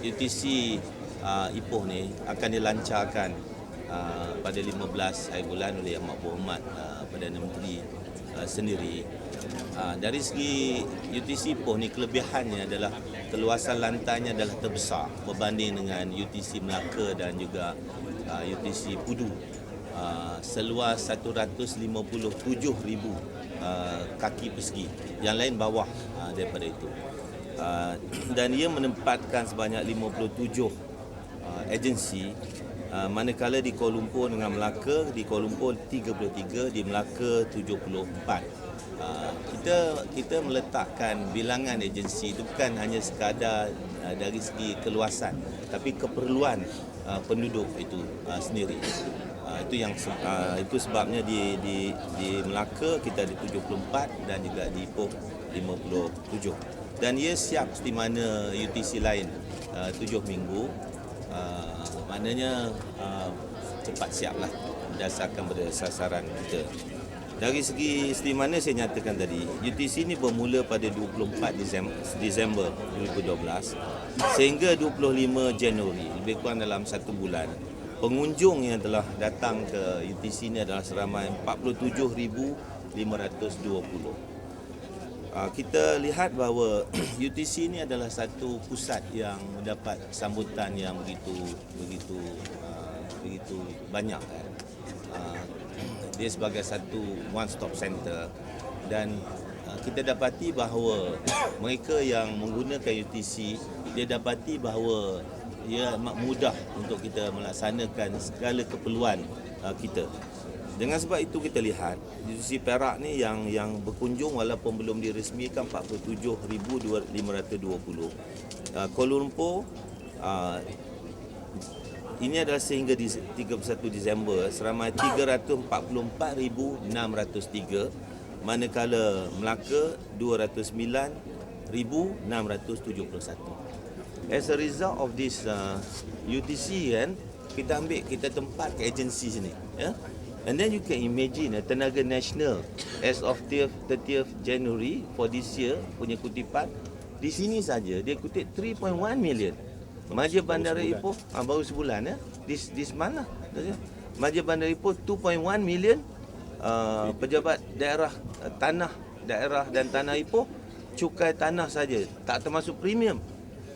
UTC uh, Ipoh ni akan dilancarkan uh, pada 15 hari bulan oleh Yang Berhormat uh, Perdana Menteri uh, sendiri. Uh, dari segi UTC Ipoh ni kelebihannya adalah keluasan lantainya adalah terbesar berbanding dengan UTC Melaka dan juga uh, UTC Pudu. Uh, seluas 157,000 uh, kaki persegi. Yang lain bawah uh, daripada itu. Uh, dan ia menempatkan sebanyak 57 uh, agensi uh, manakala di Kuala Lumpur dengan Melaka di Kuala Lumpur 33 di Melaka 74 Uh, kita kita meletakkan bilangan agensi itu bukan hanya sekadar uh, dari segi keluasan tapi keperluan uh, penduduk itu uh, sendiri itu yang uh, itu sebabnya di di di Melaka kita ada 74 dan juga di Ipoh 57 dan ia siap seperti mana UTC lain uh, 7 minggu. Uh, maknanya uh, cepat siap lah berdasarkan pada sasaran kita. Dari segi seperti mana saya nyatakan tadi, UTC ini bermula pada 24 Disember, Disember 2012 sehingga 25 Januari, lebih kurang dalam satu bulan. Pengunjung yang telah datang ke UTC ini adalah seramai 47,520. Ah, kita lihat bahawa UTC ini adalah satu pusat yang mendapat sambutan yang begitu begitu ah, begitu banyak kan. Ah, dia sebagai satu one stop center dan kita dapati bahawa mereka yang menggunakan UTC dia dapati bahawa ia amat mudah untuk kita melaksanakan segala keperluan uh, kita. Dengan sebab itu kita lihat UTC Perak ni yang yang berkunjung walaupun belum diresmikan 47,520. Uh, Kuala Lumpur uh, ini adalah sehingga di 31 Disember seramai 344,603 manakala Melaka 209,671. As a result of this uh, UTC kan kita ambil kita tempat ke agensi sini ya. And then you can imagine uh, tenaga nasional as of 30th, 30th January for this year punya kutipan di sini saja dia kutip 3.1 million. Maja Bandara Ipoh ah, baru sebulan ya. This this mana? Maja Bandara Ipoh 2.1 million uh, pejabat daerah uh, tanah daerah dan tanah Ipoh cukai tanah saja tak termasuk premium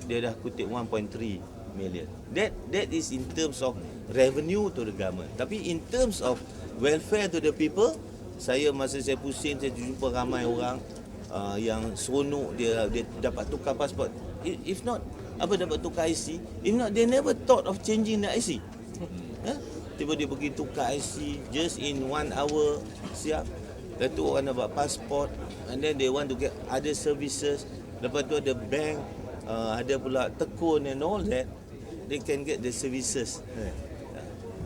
dia dah kutip 1.3 million. That that is in terms of revenue to the government. Tapi in terms of welfare to the people, saya masa saya pusing saya jumpa ramai orang uh, yang seronok dia dia dapat tukar pasport. If not apa dapat tukar IC if not they never thought of changing the IC ha? tiba dia pergi tukar IC just in one hour siap lepas tu orang nak buat passport and then they want to get other services lepas tu ada bank uh, ada pula tekun and all that they can get the services